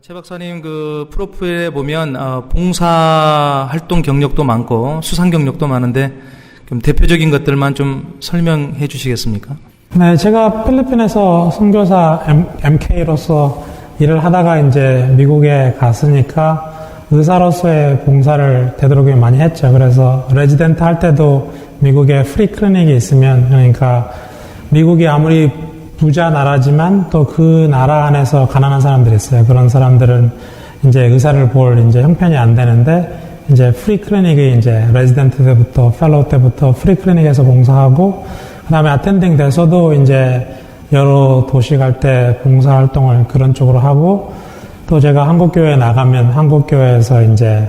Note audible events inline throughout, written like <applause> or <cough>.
최 박사님 그 프로필에 보면 어, 봉사 활동 경력도 많고 수상 경력도 많은데 그럼 대표적인 것들만 좀 설명해 주시겠습니까? 네, 제가 필리핀에서 선교사 MK로서 일을 하다가 이제 미국에 갔으니까 의사로서의 봉사를 되도록이면 많이 했죠. 그래서 레지던트 할 때도 미국에 프리 클리닉이 있으면 그러니까 미국이 아무리 부자 나라지만 또 그 나라 안에서 가난한 사람들이 있어요. 그런 사람들은 이제 의사를 볼 이제 형편이 안 되는데 이제 프리 클리닉이 이제 레지던트 때부터 펠로우 때부터 프리 클리닉에서 봉사하고 그다음에 아텐딩 돼서도 이제 여러 도시 갈 때 봉사 활동을 그런 쪽으로 하고 또 제가 한국 교회 나가면 한국 교회에서 이제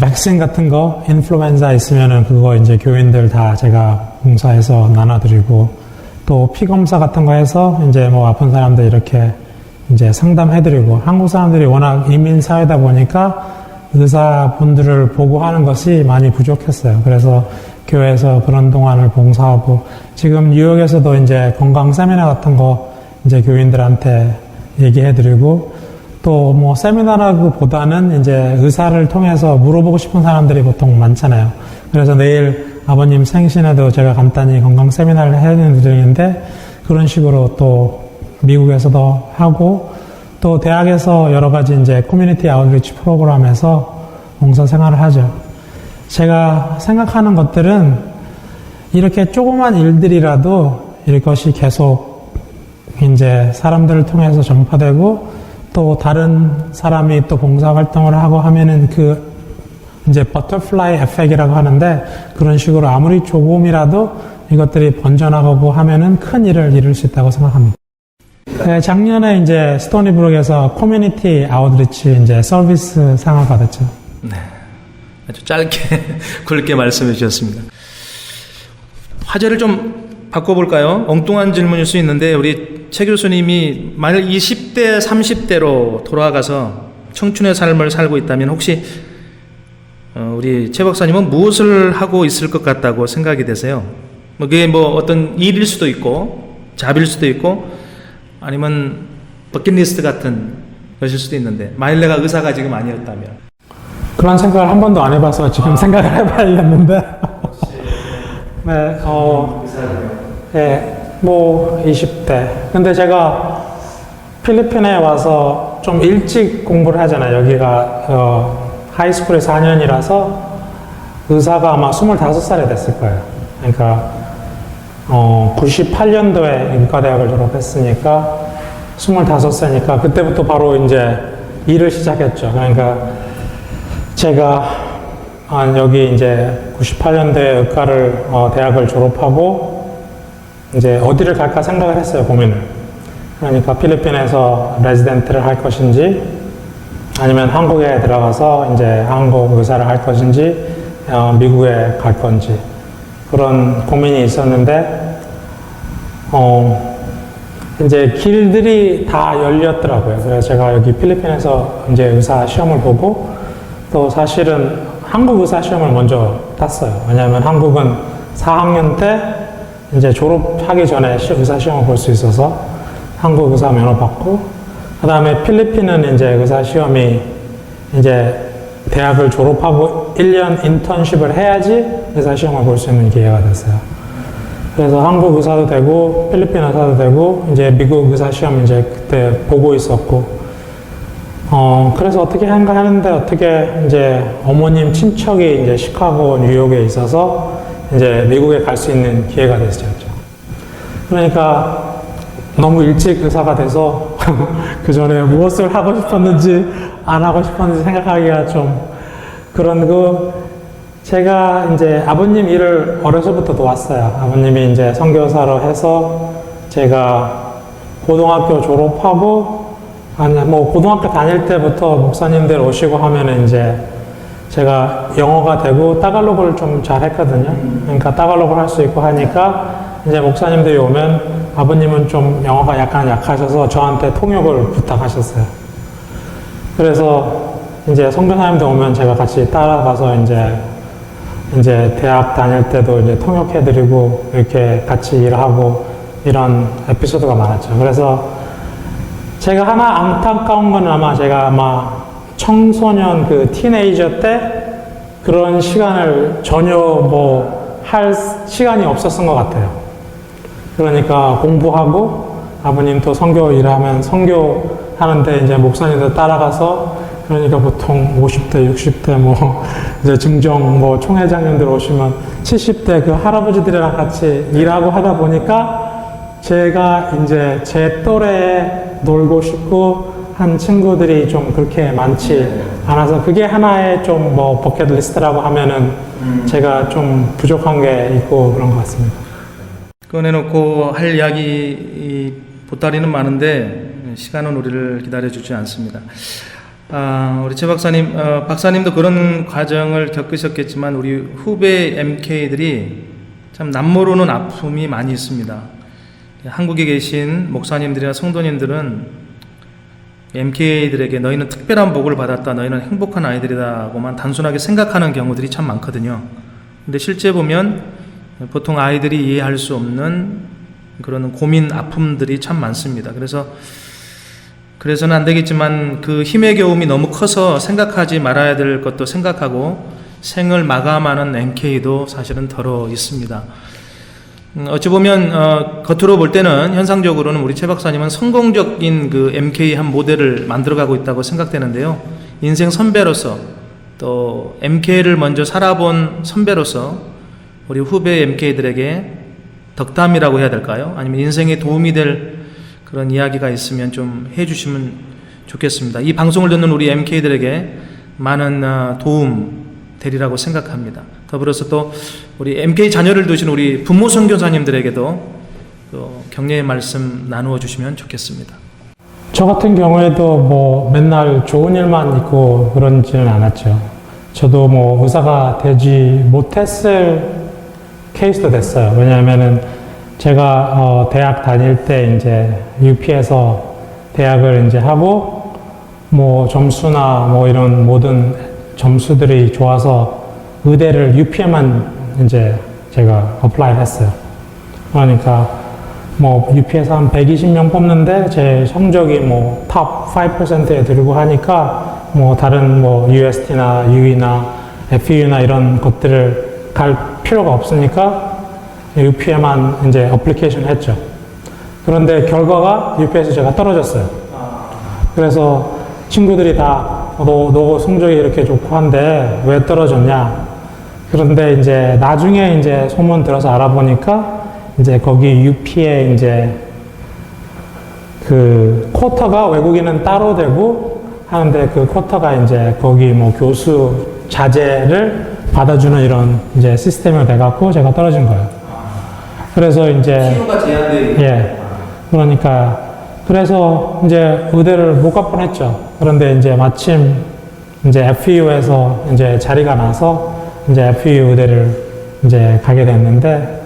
백신 같은 거 인플루엔자 있으면은 그거 이제 교인들 다 제가 봉사해서 나눠드리고 또 피검사 같은 거 해서 이제 뭐 아픈 사람들 이렇게 이제 상담해드리고 한국 사람들이 워낙 이민 사회다 보니까 의사분들을 보고 하는 것이 많이 부족했어요. 그래서 교회에서 그런 동안을 봉사하고 지금 뉴욕에서도 이제 건강 세미나 같은 거 이제 교인들한테 얘기해드리고 또 뭐 세미나라기보다는 이제 의사를 통해서 물어보고 싶은 사람들이 보통 많잖아요. 그래서 내일 아버님 생신에도 제가 간단히 건강 세미나를 해드리는데 그런 식으로 또 미국에서도 하고 또 대학에서 여러 가지 이제 커뮤니티 아웃리치 프로그램에서 봉사 생활을 하죠. 제가 생각하는 것들은 이렇게 조그만 일들이라도 이것이 계속 이제 사람들을 통해서 전파되고 또 다른 사람이 또 봉사 활동을 하고 하면은 그 이제 버터플라이 에펙이라고 하는데 그런 식으로 아무리 조금이라도 이것들이 번져나가고 하면은 큰 일을 이룰 수 있다고 생각합니다. 네, 작년에 이제 스토니브룩에서 커뮤니티 아웃리치 이제 서비스 상을 받았죠. 네. 아주 짧게 <laughs> 굵게 말씀해 주셨습니다. 화제를 좀 바꿔볼까요? 엉뚱한 질문일 수 있는데 우리 최 교수님이 만약 20대, 30대로 돌아가서 청춘의 삶을 살고 있다면 혹시 어, 우리 최 박사님은 무엇을 하고 있을 것 같다고 생각이 되세요? 뭐 그게 뭐 어떤 일일 수도 있고 잡일 수도 있고 아니면 버킷리스트 같은 것일 수도 있는데 만일 내가 의사가 지금 아니었다면 그런 생각을 한 번도 안 해봐서 지금 생각을 해봐야겠는데. 네, 어, 네, 뭐 20대. 근데 제가 필리핀에 와서 좀 일찍 공부를 하잖아요. 여기가 어, 하이스쿨에 4년이라서 의사가 아마 25살이 됐을 거예요. 그러니까 어, 98년도에 인과대학을 졸업했으니까 25세니까 그때부터 바로 이제 일을 시작했죠. 그러니까 제가 한 여기 이제 98년도에 의과를 어, 대학을 졸업하고 이제 어디를 갈까 생각을 했어요 고민을. 그러니까 필리핀에서 레지던트를 할 것인지 아니면 한국에 들어가서 이제 한국 의사를 할 것인지 어, 미국에 갈 건지 그런 고민이 있었는데 어, 이제 길들이 다 열렸더라고요. 그래서 제가 여기 필리핀에서 이제 의사 시험을 보고 또 사실은 한국 의사 시험을 먼저 땄어요. 왜냐하면 한국은 4학년 때 이제 졸업하기 전에 의사 시험을 볼 수 있어서 한국 의사 면허 받고 그 다음에 필리핀은 이제 의사 시험이 이제 대학을 졸업하고 1년 인턴십을 해야지 의사 시험을 볼 수 있는 기회가 됐어요. 그래서 한국 의사도 되고 필리핀 의사도 되고 이제 미국 의사 시험 이제 그때 보고 있었고 어, 그래서 어떻게 한가 하는데 어떻게 이제 어머님 친척이 이제 시카고, 뉴욕에 있어서 이제 미국에 갈 수 있는 기회가 됐었죠. 그러니까 너무 일찍 의사가 돼서 <laughs> 그 전에 무엇을 하고 싶었는지 안 하고 싶었는지 생각하기가 좀 그런 그 제가 이제 아버님 일을 어려서부터 도왔어요. 아버님이 이제 선교사로 해서 제가 고등학교 졸업하고 아니, 뭐, 고등학교 다닐 때부터 목사님들 오시고 하면은 이제 제가 영어가 되고 따갈로그를 좀 잘 했거든요. 그러니까 따갈로그를 할 수 있고 하니까 이제 목사님들이 오면 아버님은 좀 영어가 약간 약하셔서 저한테 통역을 부탁하셨어요. 그래서 이제 성교사님들 오면 제가 같이 따라가서 이제 이제 대학 다닐 때도 이제 통역해드리고 이렇게 같이 일하고 이런 에피소드가 많았죠. 그래서 제가 하나 안타까운 건 아마 제가 아마 청소년 그 티네이저 때 그런 시간을 전혀 뭐 할 시간이 없었던 것 같아요. 그러니까 공부하고 아버님 또 선교 일하면 선교 하는데 이제 목사님들 따라가서 그러니까 보통 50대, 60대 뭐 <laughs> 이제 증정 뭐 총회장님들 오시면 70대 그 할아버지들이랑 같이 일하고 하다 보니까 제가 이제 제 또래에 놀고 싶고 한 친구들이 좀 그렇게 많지 않아서 그게 하나의 좀 뭐 버킷리스트라고 하면은 제가 좀 부족한 게 있고 그런 것 같습니다. 꺼내놓고 할 이야기 이 보따리는 많은데 시간은 우리를 기다려주지 않습니다. 아, 우리 최 박사님, 어, 박사님도 그런 과정을 겪으셨겠지만 우리 후배 MK들이 참 남모르는 아픔이 많이 있습니다. 한국에 계신 목사님들이나 성도님들은 MK들에게 너희는 특별한 복을 받았다, 너희는 행복한 아이들이다고만 단순하게 생각하는 경우들이 참 많거든요. 근데 실제 보면 보통 아이들이 이해할 수 없는 그런 고민, 아픔들이 참 많습니다. 그래서 그래서는 안 되겠지만 그 힘의 겨움이 너무 커서 생각하지 말아야 될 것도 생각하고 생을 마감하는 NK도 사실은 덜어 있습니다. 음, 어찌 보면 어, 겉으로 볼 때는 현상적으로는 우리 최 박사님은 성공적인 그 MK 한 모델을 만들어가고 있다고 생각되는데요. 인생 선배로서 또 MK를 먼저 살아본 선배로서 우리 후배 MK들에게 덕담이라고 해야 될까요? 아니면 인생에 도움이 될 그런 이야기가 있으면 좀 해주시면 좋겠습니다. 이 방송을 듣는 우리 MK들에게 많은 어, 도움 되리라고 생각합니다. 더불어서 또 우리 MK 자녀를 두신 우리 부모 선교사님들에게도 또 격려의 말씀 나누어 주시면 좋겠습니다. 저 같은 경우에도 뭐 맨날 좋은 일만 있고 그런지는 않았죠. 저도 뭐 의사가 되지 못했을 케이스도 됐어요. 왜냐하면은 제가 어 대학 다닐 때 이제 UP에서 대학을 이제 하고 뭐 점수나 뭐 이런 모든 점수들이 좋아서 의대를 UP에만 이제 제가 어플라이 했어요. 그러니까 뭐 UP에서 한 120명 뽑는데 제 성적이 뭐 탑 5%에 들고 하니까 뭐 다른 뭐 UST나 UE나 FU나 이런 것들을 갈 필요가 없으니까 UP에만 이제 어플리케이션 했죠. 그런데 결과가 UP에서 제가 떨어졌어요. 그래서 친구들이 다, 너, 너 성적이 이렇게 좋고 한데 왜 떨어졌냐? 그런데 이제 나중에 이제 소문 들어서 알아보니까 이제 거기 UP에 이제 그 쿼터가 외국인은 따로 되고 하는데 그 쿼터가 이제 거기 뭐 교수 자제를 받아주는 이런 이제 시스템이 돼갖고 제가 떨어진 거예요. 그래서 이제 치료가 제한돼 예. 그러니까 그래서 이제 의대를 못 갈 뻔했죠. 그런데 이제 마침 이제 FU에서 이제 자리가 나서 이제 FU 의대를 이제 가게 됐는데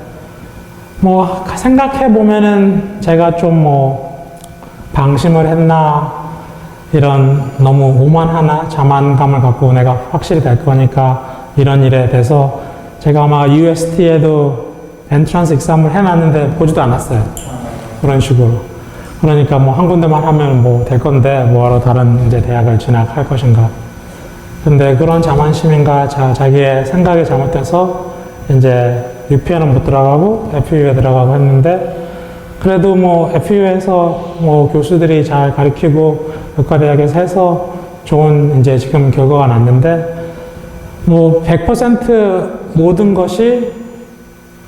뭐 생각해 보면은 제가 좀 뭐 방심을 했나 이런 너무 오만하나 자만감을 갖고 내가 확실히 될 거니까 이런 일에 대해서 제가 아마 UST에도 엔트런스 익삼을 해놨는데 보지도 않았어요. 그런 식으로. 그러니까 뭐 한 군데만 하면 뭐 될 건데 뭐하러 다른 이제 대학을 진학할 것인가. 근데 그런 자만심인가 자, 자기의 생각이 잘못돼서 이제 UP에는 못 들어가고 FU에 들어가고 했는데 그래도 뭐 FU에서 뭐 교수들이 잘 가르치고 의과대학에서 해서 좋은 이제 지금 결과가 났는데 뭐 100% 모든 것이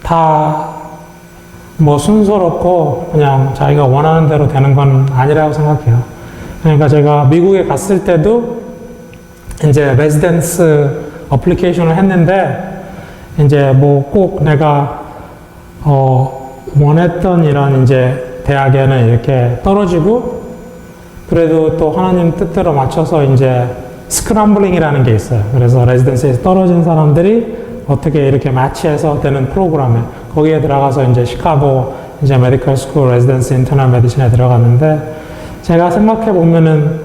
다 뭐 순서롭고 그냥 자기가 원하는 대로 되는 건 아니라고 생각해요. 그러니까 제가 미국에 갔을 때도 이제 레지던스 어플리케이션을 했는데 이제 뭐 꼭 내가 어 원했던 이런 이제 대학에는 이렇게 떨어지고 그래도 또 하나님 뜻대로 맞춰서 이제 스크램블링이라는 게 있어요. 그래서 레지던스에서 떨어진 사람들이 어떻게 이렇게 마치해서 되는 프로그램에 거기에 들어가서 이제 시카고 이제 메디컬 스쿨 레지던스 인터널 메디신에 들어갔는데 제가 생각해 보면은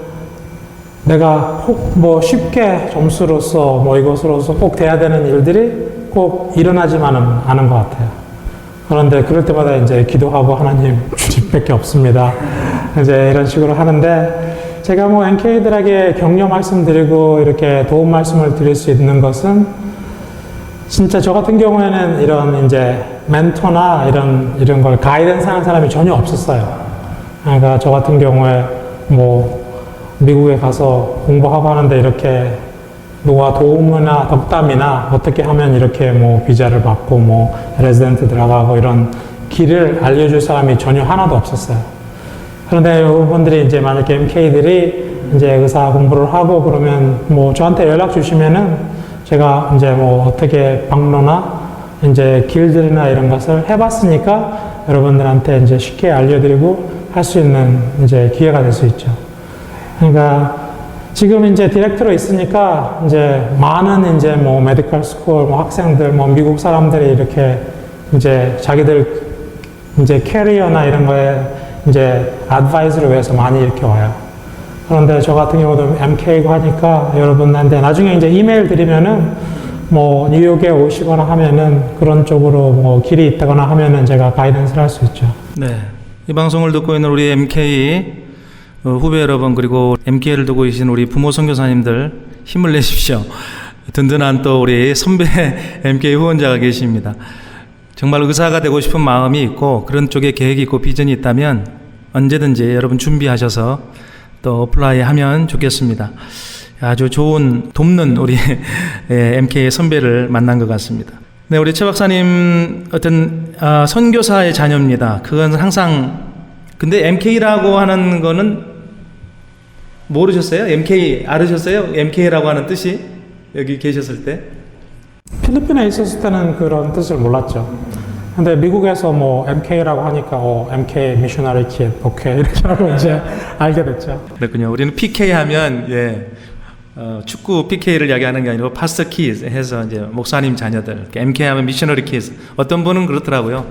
내가 꼭뭐 쉽게 점수로서 뭐 이것으로서 꼭 돼야 되는 일들이 꼭 일어나지만은 않은 것 같아요. 그런데 그럴 때마다 이제 기도하고 하나님 <laughs> 주님밖에 없습니다. <laughs> 이제 이런 식으로 하는데 제가 뭐 NK들에게 격려 말씀드리고 이렇게 도움 말씀을 드릴 수 있는 것은 진짜 저 같은 경우에는 이런 이제 멘토나 이런 이런 걸 가이던스 하는 사람이 전혀 없었어요. 그러니까 저 같은 경우에 뭐 미국에 가서 공부하고 하는데 이렇게 누가 도움이나 덕담이나 어떻게 하면 이렇게 뭐 비자를 받고 뭐 레지던트 들어가고 이런 길을 알려줄 사람이 전혀 하나도 없었어요. 그런데 여러분들이 이제 만약에 MK들이 이제 의사 공부를 하고 그러면 뭐 저한테 연락 주시면은 제가 이제 뭐 어떻게 방로나 이제 길들이나 이런 것을 해봤으니까 여러분들한테 이제 쉽게 알려드리고 할 수 있는 이제 기회가 될 수 있죠. 그러니까 지금 이제 디렉터로 있으니까 이제 많은 이제 뭐 메디컬 스쿨 뭐 학생들 뭐 미국 사람들이 이렇게 이제 자기들 이제 캐리어나 이런 거에 이제 advice를 위해서 많이 이렇게 와요. 그런데 저 같은 경우도 MK고 하니까 여러분한테 나중에 이제 이메일 드리면은 뭐 뉴욕에 오시거나 하면은 그런 쪽으로 뭐 길이 있다거나 하면은 제가 가이던스를 할 수 있죠. 네. 이 방송을 듣고 있는 우리 MK 어, 후배 여러분 그리고 MK를 두고 계신 우리 부모 선교사님들 힘을 내십시오. <laughs> 든든한 또 우리 선배 <laughs> MK 후원자가 계십니다. 정말 의사가 되고 싶은 마음이 있고 그런 쪽에 계획이 있고 비전이 있다면 언제든지 여러분 준비하셔서 또 어플라이 하면 좋겠습니다. 아주 좋은 돕는 우리 <laughs> 예, MK 선배를 만난 것 같습니다. 네, 우리 최 박사님 어떤 아, 선교사의 자녀입니다. 그건 항상 근데 MK라고 하는 거는 모르셨어요? MK 알으셨어요? MK라고 하는 뜻이 여기 계셨을 때? 필리핀에 있었을 때는 그런 뜻을 몰랐죠. 근데 미국에서 뭐 MK라고 하니까 어, MK 미셔너리 킷 오케이 이렇게 하고 이제 알게 됐죠. 그렇군요. 우리는 PK 하면 예. 어, 축구 PK를 이야기하는 게 아니고 파스터 키즈 해서 이제 목사님 자녀들 MK 하면 미셔너리 키즈 어떤 분은 그렇더라고요.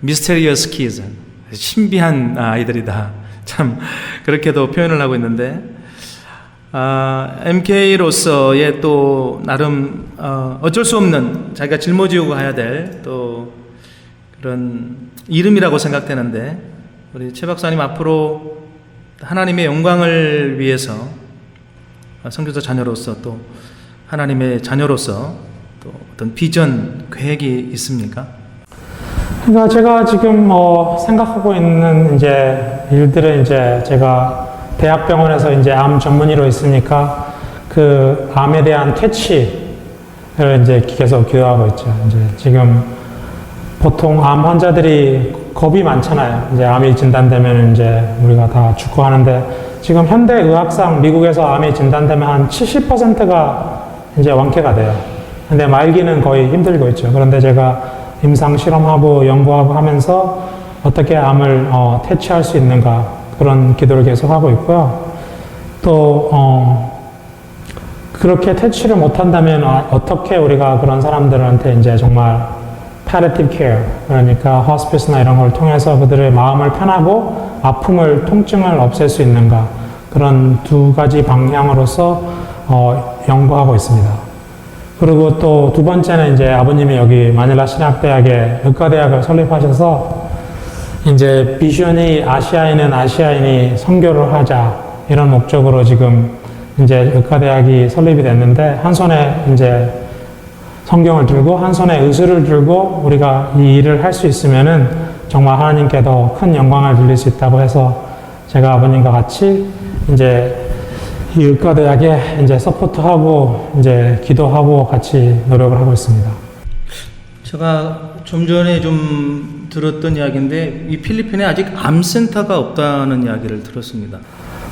미스테리어스 키즈 신비한 아이들이다. 참 그렇게도 표현을 하고 있는데 아, MK로서의 또 나름 어, 어쩔 수 없는 자기가 짊어지고 가야 될 또 그런 이름이라고 생각되는데 우리 최 박사님 앞으로 하나님의 영광을 위해서 선교사 자녀로서 또 하나님의 자녀로서 또 어떤 비전 계획이 있습니까? 그러니까 제가 지금 뭐 생각하고 있는 이제 일들은 이제 제가 대학병원에서 이제 암 전문의로 있으니까 그 암에 대한 퇴치를 이제 계속 기도하고 있죠. 이제 지금 보통 암 환자들이 겁이 많잖아요. 이제 암이 진단되면 이제 우리가 다 죽고 하는데 지금 현대 의학상 미국에서 암이 진단되면 한 70%가 이제 완쾌가 돼요. 근데 말기는 거의 힘들고 있죠. 그런데 제가 임상 실험하고 연구하고 하면서 어떻게 암을 어, 퇴치할 수 있는가 그런 기도를 계속 하고 있고요. 또 어, 그렇게 퇴치를 못한다면 어, 어떻게 우리가 그런 사람들한테 이제 정말 palliative care 그러니까 호스피스나 이런 걸 통해서 그들의 마음을 편하고 아픔을 통증을 없앨 수 있는가 그런 두 가지 방향으로서 어, 연구하고 있습니다. 그리고 또 두 번째는 이제 아버님이 여기 마닐라 신학대학에 의과대학을 설립하셔서 이제 비전이 아시아인은 아시아인이 선교를 하자 이런 목적으로 지금 이제 의과대학이 설립이 됐는데 한 손에 이제 성경을 들고 한 손에 의술을 들고 우리가 이 일을 할 수 있으면은 정말 하나님께 더큰 영광을 돌릴 수 있다고 해서 제가 아버님과 같이 이제 이 의과대학에 이제 서포트하고 이제 기도하고 같이 노력을 하고 있습니다. 제가 좀 전에 좀 들었던 이야기인데 이 필리핀에 아직 암센터가 없다는 이야기를 들었습니다.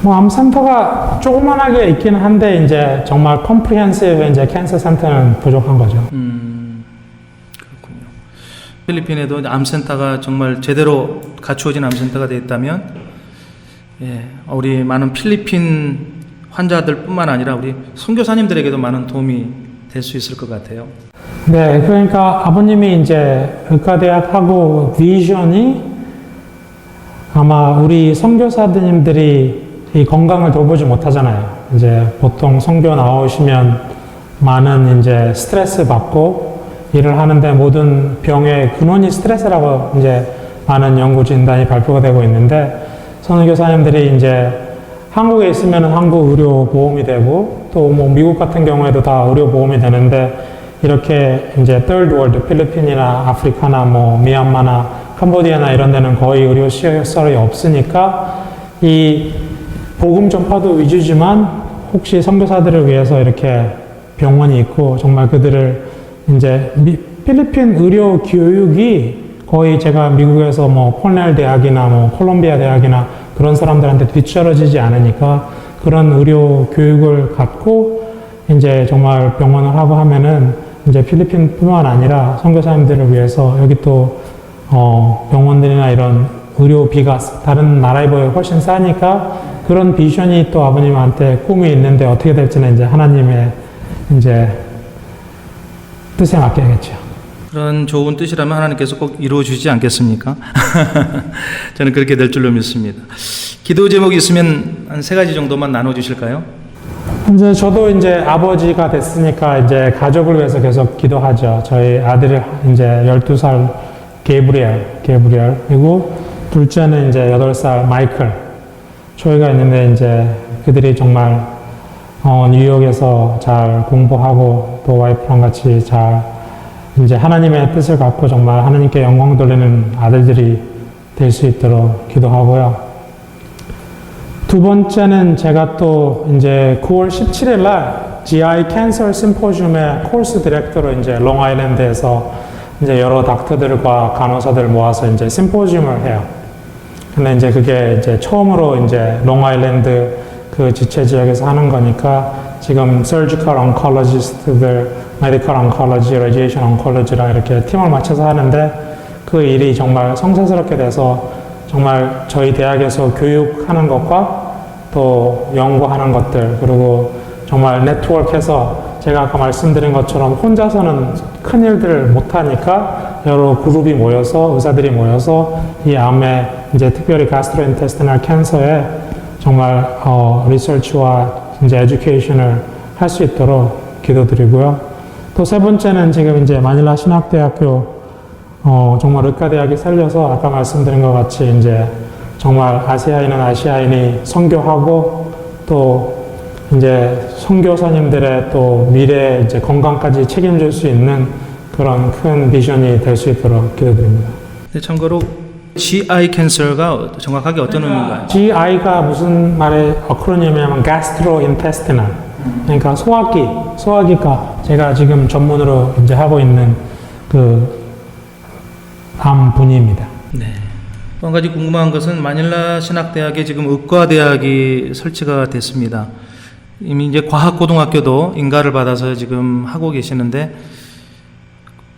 뭐 암센터가 조그만하게 있긴 한데 이제 정말 컴프리헨시브 이제 캔서 센터는 부족한 거죠. 음, 그렇군요. 필리핀에도 암센터가 정말 제대로 갖추어진 암센터가 되어 있다면, 예, 우리 많은 필리핀 환자들뿐만 아니라 우리 선교사님들에게도 많은 도움이 될 수 있을 것 같아요. 네, 그러니까 아버님이 이제 의과대학 하고 비전이 아마 우리 선교사님들이 이 건강을 돌보지 못하잖아요. 이제 보통 선교 나오시면 많은 이제 스트레스 받고 일을 하는데 모든 병의 근원이 스트레스라고 이제 많은 연구 진단이 발표가 되고 있는데 선교사님들이 이제 한국에 있으면 한국 의료 보험이 되고 또 뭐 미국 같은 경우에도 다 의료 보험이 되는데 이렇게 이제 third world 필리핀이나 아프리카나 뭐 미얀마나 캄보디아나 이런 데는 거의 의료 시설이 없으니까 이 복음 전파도 위주지만 혹시 선교사들을 위해서 이렇게 병원이 있고 정말 그들을 이제 미- 필리핀 의료 교육이 거의 제가 미국에서 뭐 콜넬 대학이나 뭐 콜롬비아 대학이나 그런 사람들한테 뒤처져지지 않으니까 그런 의료 교육을 갖고 이제 정말 병원을 하고 하면은 이제 필리핀뿐만 아니라 선교사님들을 위해서 여기 또 어, 병원들이나 이런 의료비가 다른 나라에 비해 훨씬 싸니까 그런 비전이 또 아버님한테 꿈이 있는데 어떻게 될지는 이제 하나님의 이제 뜻에 맡겨야겠죠. 그런 좋은 뜻이라면 하나님께서 꼭 이루어 주지 않겠습니까? <laughs> 저는 그렇게 될 줄로 믿습니다. 기도 제목이 있으면 한 세 가지 정도만 나눠 주실까요? 이제 저도 이제 아버지가 됐으니까 이제 가족을 위해서 계속 기도하죠. 저희 아들이 이제 12살 게브리엘, 게브리엘. 그리고 둘째는 이제 8살 마이클. 저희가 있는데 이제 그들이 정말 어, 뉴욕에서 잘 공부하고 또 와이프랑 같이 잘 이제 하나님의 뜻을 갖고 정말 하나님께 영광 돌리는 아들들이 될 수 있도록 기도하고요. 두 번째는 제가 또 이제 9월 17일 날 GI 캔서 심포지움의 코스 디렉터로 이제 롱아일랜드에서 이제 여러 닥터들과 간호사들 모아서 이제 심포지움을 해요. 근데 이제 그게 이제 처음으로 이제 롱아일랜드 그 지체 지역에서 하는 거니까 지금 surgical oncologist들, medical radiation oncology랑 이렇게 팀을 맞춰서 하는데 그 일이 정말 성사스럽게 돼서 정말 저희 대학에서 교육하는 것과 또 연구하는 것들 그리고 정말 네트워크해서 제가 아까 말씀드린 것처럼 혼자서는 큰 일들을 못하니까 여러 그룹이 모여서 의사들이 모여서 이 암에 이제 특별히 가스트로인테스티널 캔서에 정말 어, 리서치와 이제 에듀케이션을 할 수 있도록 기도드리고요. 또 세 번째는 지금 이제 마닐라 신학대학교 어, 정말 의과대학이 살려서 아까 말씀드린 것 같이 이제 정말 아시아인은 아시아인이 선교하고 또 이제 선교사님들의 또 미래 이제 건강까지 책임질 수 있는 그런 큰 비전이 될 수 있도록 기도드립니다. 네, 참고로 GI 캔서가 정확하게 어떤 의미인가요? GI가 무슨 말의 어크로님이냐면 gastrointestinal. 그러니까 소화기, 소화기과 제가 지금 전문으로 이제 하고 있는 그 암 분야입니다. 네. 또한 가지 궁금한 것은 마닐라 신학대학에 지금 의과대학이 설치가 됐습니다. 이미 이제 과학고등학교도 인가를 받아서 지금 하고 계시는데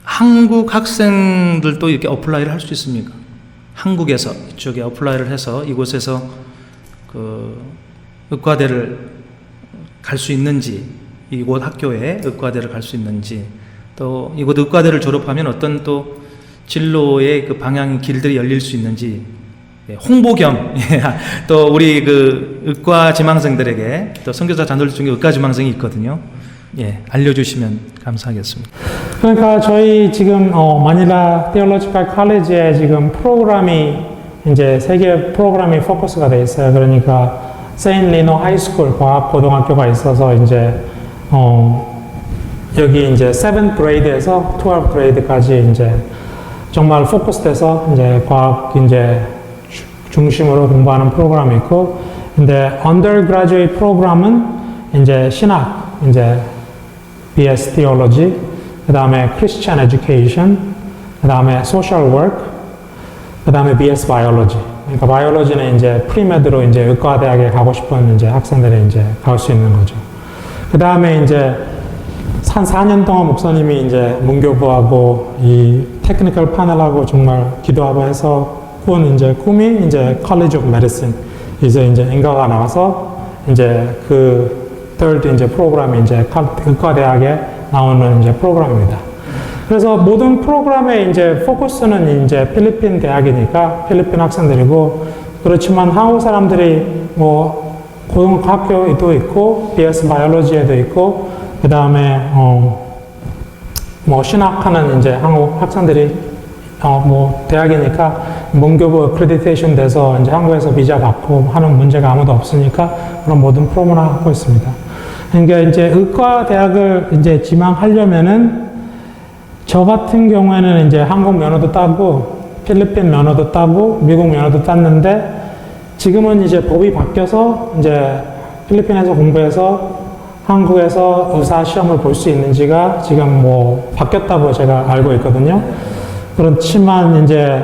한국 학생들도 이렇게 어플라이를 할 수 있습니까? 한국에서 이쪽에 어플라이를 해서 이곳에서 그 의과대를 갈 수 있는지 이곳 학교에 의과대를 갈 수 있는지 또 이곳 의과대를 졸업하면 어떤 또 진로의 그 방향 길들이 열릴 수 있는지 예, 홍보 겸 <laughs> 또 우리 그 의과 지망생들에게 또 선교사 자녀들 중에 의과 지망생이 있거든요. 예, 알려주시면 감사하겠습니다. 그러니까 저희 지금 어, 마닐라 테올로지컬 칼리지에 지금 프로그램이 이제 세계 프로그램이 포커스가 돼 있어요. 그러니까 세인 리노 하이스쿨 과학 고등학교가 있어서 이제 어, 여기 이제 7th grade에서 12th grade까지 이제 정말 포커스돼서 이제 과학 이제 주- 중심으로 공부하는 프로그램이 있고 근데 undergraduate 프로그램은 이제 신학 이제 BS Theology, 그 다음에 Christian Education, 그 다음에 Social Work, 그 다음에 BS Biology. 그러니까 바이올로지는 이제 프리메드로 이제 의과대학에 가고 싶은 이제 학생들이 이제 갈 수 있는 거죠. 그 다음에 이제 한 4년 동안 목사님이 이제 문교부하고 이 테크니컬 파넬하고 정말 기도하고 해서 꾼 이제 꿈이 이제 College of 이제 이제 인가가 나와서 이제 그 third 이제 프로그램이 이제 칼- 의과 대학에 나오는 이제 프로그램입니다. 그래서 모든 프로그램의 이제 포커스는 이제 필리핀 대학이니까 필리핀 학생들이고 그렇지만 한국 사람들이 뭐 고등학교에도 있고 BS 바이올로지에도 있고 그 다음에 어 뭐 신학하는 이제 한국 학생들이 어, 뭐, 대학이니까 문교부 어크레디테이션 돼서 이제 한국에서 비자 받고 하는 문제가 아무도 없으니까 그런 모든 프로그램을 하고 있습니다. 그러니까 이제 의과 대학을 이제 지망하려면은 저 같은 경우에는 이제 한국 면허도 따고 필리핀 면허도 따고 미국 면허도 땄는데 지금은 이제 법이 바뀌어서 이제 필리핀에서 공부해서 한국에서 의사 시험을 볼 수 있는지가 지금 뭐 바뀌었다고 제가 알고 있거든요. 그렇지만 이제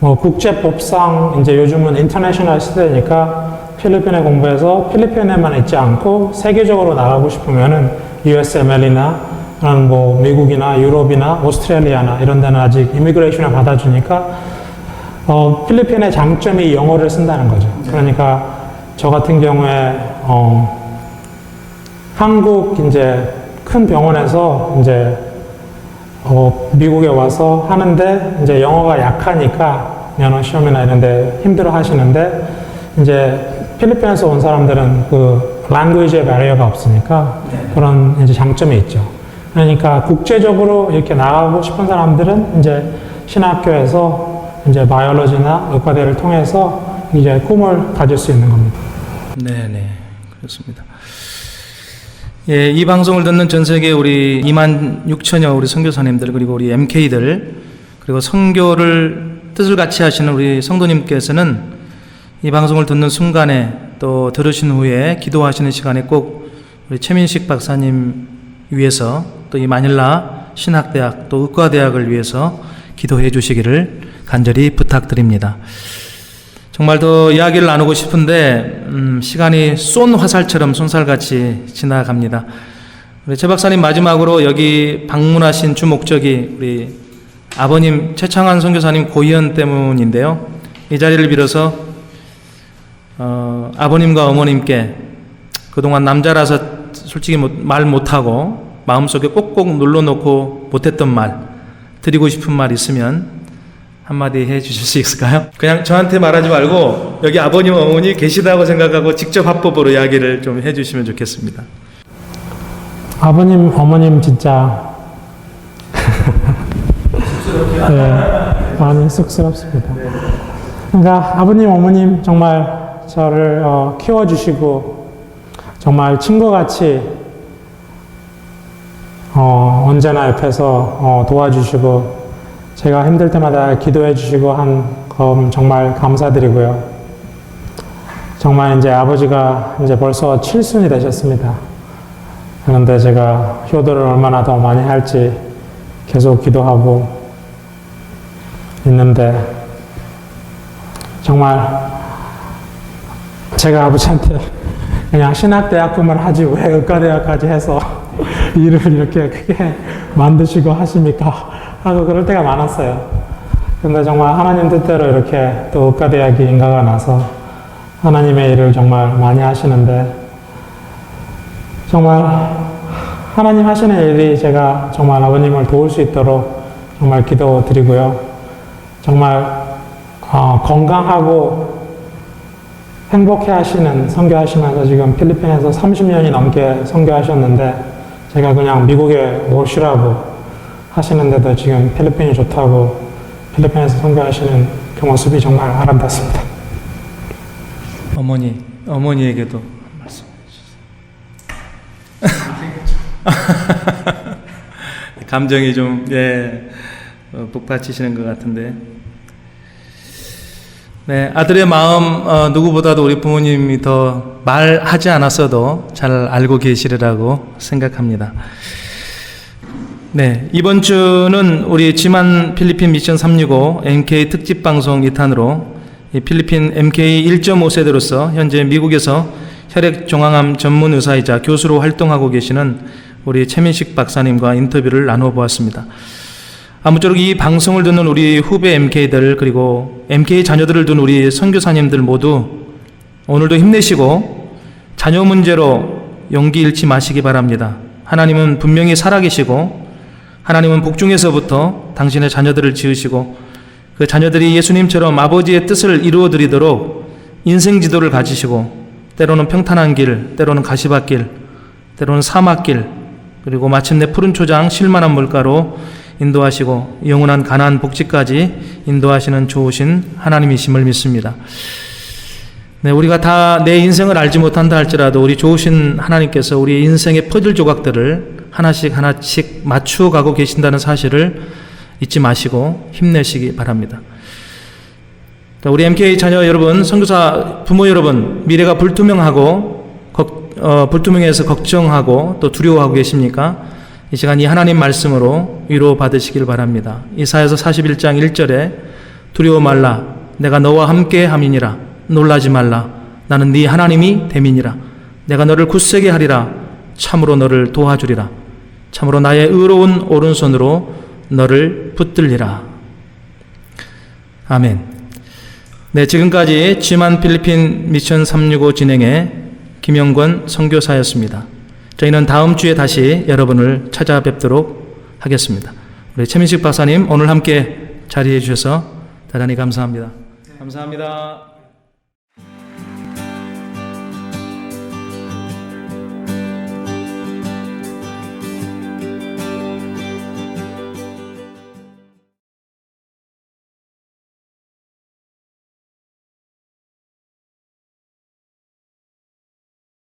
뭐 국제법상 이제 요즘은 인터내셔널 시대니까 필리핀에 공부해서 필리핀에만 있지 않고 세계적으로 나가고 싶으면은 USML이나 그런 뭐 미국이나 유럽이나 오스트레일리아나 이런 데는 아직 이미그레이션을 받아주니까 어, 필리핀의 장점이 영어를 쓴다는 거죠. 그러니까 저 같은 경우에 어, 한국 이제 큰 병원에서 이제 어, 미국에 와서 하는데 이제 영어가 약하니까 면허 시험이나 이런데 힘들어 하시는데 이제 필리핀에서 온 사람들은 그 language의 barrier가 없으니까 그런 이제 장점이 있죠. 그러니까 국제적으로 이렇게 나가고 싶은 사람들은 이제 신학교에서 이제 바이올로지나 의과대를 통해서 이제 꿈을 가질 수 있는 겁니다. 네, 네. 그렇습니다. 예, 이 방송을 듣는 전 세계 우리 2만 6천여 우리 선교사님들 그리고 우리 MK들 그리고 선교를 뜻을 같이 하시는 우리 성도님께서는 이 방송을 듣는 순간에 또 들으신 후에 기도하시는 시간에 꼭 우리 최민식 박사님 위해서 또 이 마닐라 신학대학 또 의과대학을 위해서 기도해 주시기를 간절히 부탁드립니다. 정말 더 이야기를 나누고 싶은데 음, 시간이 쏜 화살처럼 쏜살같이 지나갑니다. 우리 최 박사님 마지막으로 여기 방문하신 주 목적이 우리 아버님 최창환 선교사님 고위원 때문인데요. 이 자리를 빌어서 어, 아버님과 어머님께 그동안 남자라서 솔직히 못- 말 못하고 마음속에 꼭꼭 눌러놓고 못했던 말 드리고 싶은 말 있으면 한마디 해 주실 수 있을까요? 그냥 저한테 말하지 말고 여기 아버님 어머니 계시다고 생각하고 직접 합법으로 이야기를 좀 해 주시면 좋겠습니다. 아버님, 어머님 진짜 네, 많이 쑥스럽습니다. 그러니까 아버님, 어머님 정말 저를 어, 키워주시고 정말 친구같이 어, 언제나 옆에서 어, 도와주시고 제가 힘들 때마다 기도해 주시고 한점 정말 감사드리고요. 정말 이제 아버지가 이제 벌써 칠순이 되셨습니다. 그런데 제가 효도를 얼마나 더 많이 할지 계속 기도하고 있는데 정말 제가 아버지한테 그냥 신학대학금을 하지 왜 의과대학까지 해서 <laughs> 일을 이렇게 크게 만드시고 하십니까? 하고 그럴 때가 많았어요. 근데 정말 하나님 뜻대로 이렇게 또 의과대학이 인가가 나서 하나님의 일을 정말 많이 하시는데 정말 하나님 하시는 일이 제가 정말 아버님을 도울 수 있도록 정말 기도 드리고요. 정말 어, 건강하고 행복해 하시는 선교하시면서 지금 필리핀에서 30년이 넘게 선교하셨는데 제가 그냥 미국에 오시라고 하시는데도 지금 필리핀이 좋다고 필리핀에서 선교하시는 그 모습이 정말 아름답습니다. 어머니, 어머니에게도 말씀해 주세요. <laughs> 감정이 좀 예, 어, 북받치시는 것 같은데. 네, 아들의 마음 어, 누구보다도 우리 부모님이 더 말하지 않았어도 잘 알고 계시리라고 생각합니다. 네, 이번 주는 우리 지만 필리핀 미션 365 MK 특집 방송 2탄으로 이 필리핀 MK 1.5세대로서 현재 미국에서 혈액 종양암 전문 의사이자 교수로 활동하고 계시는 우리 최민식 박사님과 인터뷰를 나누어 보았습니다. 아무쪼록 이 방송을 듣는 우리 후배 MK들 그리고 MK 자녀들을 둔 우리 선교사님들 모두 오늘도 힘내시고 자녀 문제로 용기 잃지 마시기 바랍니다. 하나님은 분명히 살아계시고 하나님은 복중에서부터 당신의 자녀들을 지으시고 그 자녀들이 예수님처럼 아버지의 뜻을 이루어 드리도록 인생 지도를 가지시고 때로는 평탄한 길, 때로는 가시밭길, 때로는 사막길, 그리고 마침내 푸른 초장 실만한 물가로 인도하시고 영원한 가난 복지까지 인도하시는 좋으신 하나님이심을 믿습니다. 네, 우리가 다 내 인생을 알지 못한다 할지라도 우리 좋으신 하나님께서 우리 인생의 퍼즐 조각들을 하나씩 하나씩 맞추어 가고 계신다는 사실을 잊지 마시고 힘내시기 바랍니다. 자, 우리 MK 자녀 여러분, 선교사 부모 여러분, 미래가 불투명하고 걱- 어, 불투명해서 걱정하고 또 두려워하고 계십니까? 이 시간 이 하나님 말씀으로 위로 받으시길 바랍니다. 이사야서 41장 1절에 두려워 말라 내가 너와 함께 함이니라 놀라지 말라 나는 네 하나님이 됨이니라 내가 너를 굳세게 하리라 참으로 너를 도와주리라 참으로 나의 의로운 오른손으로 너를 붙들리라 아멘. 네, 지금까지 지만 필리핀 미션 365 진행의 김영권 선교사였습니다. 저희는 다음 주에 다시 여러분을 찾아뵙도록 하겠습니다. 우리 최민식 박사님 오늘 함께 자리해 주셔서 대단히 감사합니다. 감사합니다.